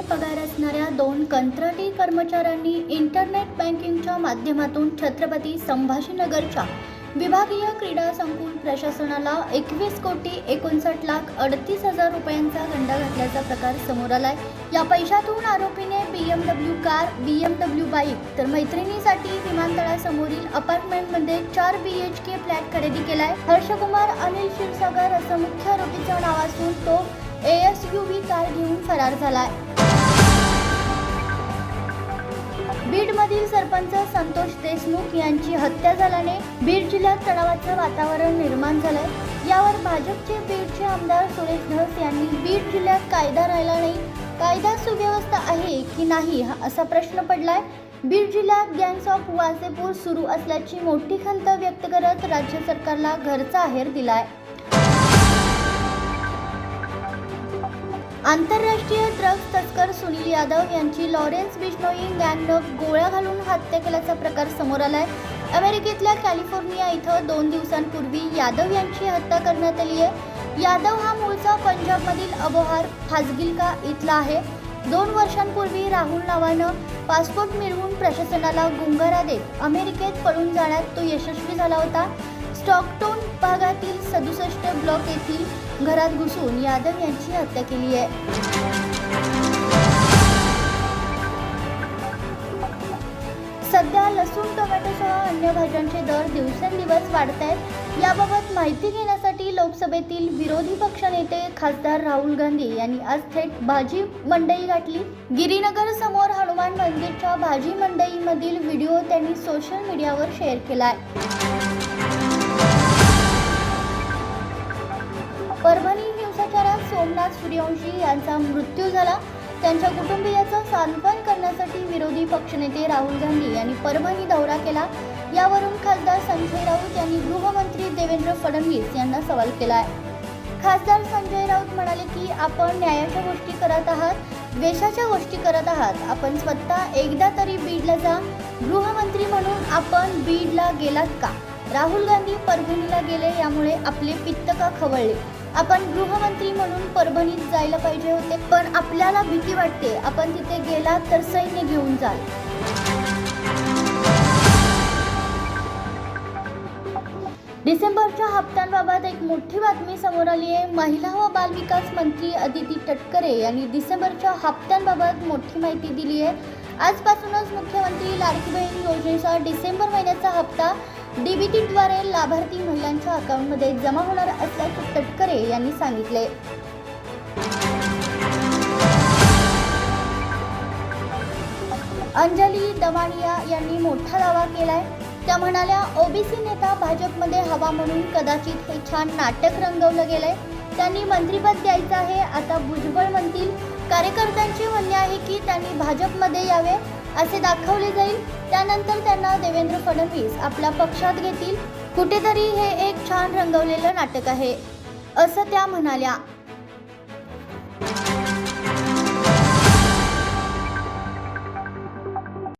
पगार असणाऱ्या दोन कंत्राटी कर्मचाऱ्यांनी इंटरनेट बँकिंगच्या माध्यमातून छत्रपती संभाजीनगरच्या विभागीय क्रीडा संकुल प्रशासनाला एकवीस कोटी एकोणसाठ लाख अडतीस हजार रुपयांचा गंडा घातल्याचा प्रकार समोर आलाय. या पैशातून आरोपीने B M W car B M W bike तर मैत्रिणीसाठी विमानतळासमोरील अपार्टमेंटमध्ये चार बी एच के फ्लॅट खरेदी केलाय. हर्षकुमार अनिल क्षीरसागर असं मुख्य आरोपीचं नाव असून तो a S U V car घेऊन फरार झालाय. बीडमधील सरपंच संतोष देशमुख यांची हत्या झाल्याने बीड जिल्ह्यात तणावाचं वातावरण निर्माण झालंय. यावर भाजपचे बीडचे आमदार सुरेश धस यांनी बीड जिल्ह्यात कायदा राहिला नाही. कायदा सुव्यवस्था आहे की नाही हा असा प्रश्न पडलाय. बीड जिल्ह्यात गँग्स ऑफ वासेपूर सुरू असल्याची मोठी खंत व्यक्त करत राज्य सरकारला घरचा आहेर दिलाय. आंतरराष्ट्रीय ड्रग्ज तस्कर सुनील यादव यांची लॉरेन्स बिश्नोई गँगनं गोळ्या घालून हत्या केल्याचा प्रकार समोर आलाय. अमेरिकेतल्या कॅलिफोर्निया इथं दोन दिवसांपूर्वी यादव यांची हत्या करण्यात आली आहे. यादव हा मूळचा पंजाबमधील अबोहार फाजगिलका इथला आहे. दोन वर्षांपूर्वी राहुल नावानं पासपोर्ट मिळवून प्रशासनाला गुंगारा देत अमेरिकेत पळून जाण्यात तो यशस्वी झाला होता. स्टॉकटोन भागातील सदुसष्ट ब्लॉक येथील घरात घुसून यादव यांची हत्या केली आहे. सध्या लसूण टोमॅटोसह अन्य भाज्यांचे दर दिवसेंदिवस वाढत आहेत. याबाबत माहिती घेण्यासाठी लोकसभेतील विरोधी पक्षनेते खासदार राहुल गांधी यांनी आज थेट भाजी मंडई गाठली. गिरीनगर समोर हनुमान मंदिरच्या भाजी मंडईमधील व्हिडिओ त्यांनी सोशल मीडियावर शेअर केला आहे परभणी हिंसाचारात सोमनाथ सूर्यवंशी यांचा मृत्यू झाला. त्यांच्या कुटुंबियाचं सांत्वन करण्यासाठी विरोधी पक्षनेते राहुल गांधी यांनी परभणी दौरा केला. यावरून खासदार संजय राऊत यांनी गृहमंत्री देवेंद्र फडणवीस यांना सवाल केला आहे खासदार संजय राऊत म्हणाले की आपण न्यायाच्या गोष्टी करत आहात देशाच्या गोष्टी करत आहात. आपण स्वतः एकदा तरी बीडला जा. गृहमंत्री म्हणून आपण बीडला गेलात का? राहुल गांधी परभणीला गेले यामुळे आपले पित्त का खवळले? आपण गृहमंत्री म्हणून परभणीत जायला पाहिजे होते पण आपल्याला भीती वाटते. आपण तिथे गेलात तर सैन्य घेऊन जाल. डिसेंबरच्या हप्त्यांबाबत एक मोठी बातमी समोर आली आहे. महिला व बालविकास मंत्री अदिती तटकरे यांनी डिसेंबरच्या हप्त्यांबाबत मोठी माहिती दिली आहे. आजपासूनच मुख्यमंत्री लाडकी बहीण योजनेचा डिसेंबर महिन्याचा हप्ता डीबीटीद्वारे लाभार्थी महिलांच्या अकाउंटमध्ये जमा होणार असल्याचे तटकरे यांनी सांगितले. अंजली दवानिया यांनी मोठा दावा केलाय. त्या म्हणाल्या ओबीसी नेता भाजपमध्ये हवा म्हणून कदाचित हे छान नाटक रंगवलं गेलंय. त्यांनी मंत्रीपद द्यायचं आहे आता भुजबळ म्हणतील. कार्यकर्त्यांचे म्हणणे आहे की त्यांनी भाजपमध्ये यावे. असे दाखवले जाईल. त्यानंतर त्यांना देवेंद्र फडणवीस आपल्या पक्षात घेतील. कुठेतरी हे एक छान रंगवलेलं नाटक आहे. असं त्या म्हणाल्या.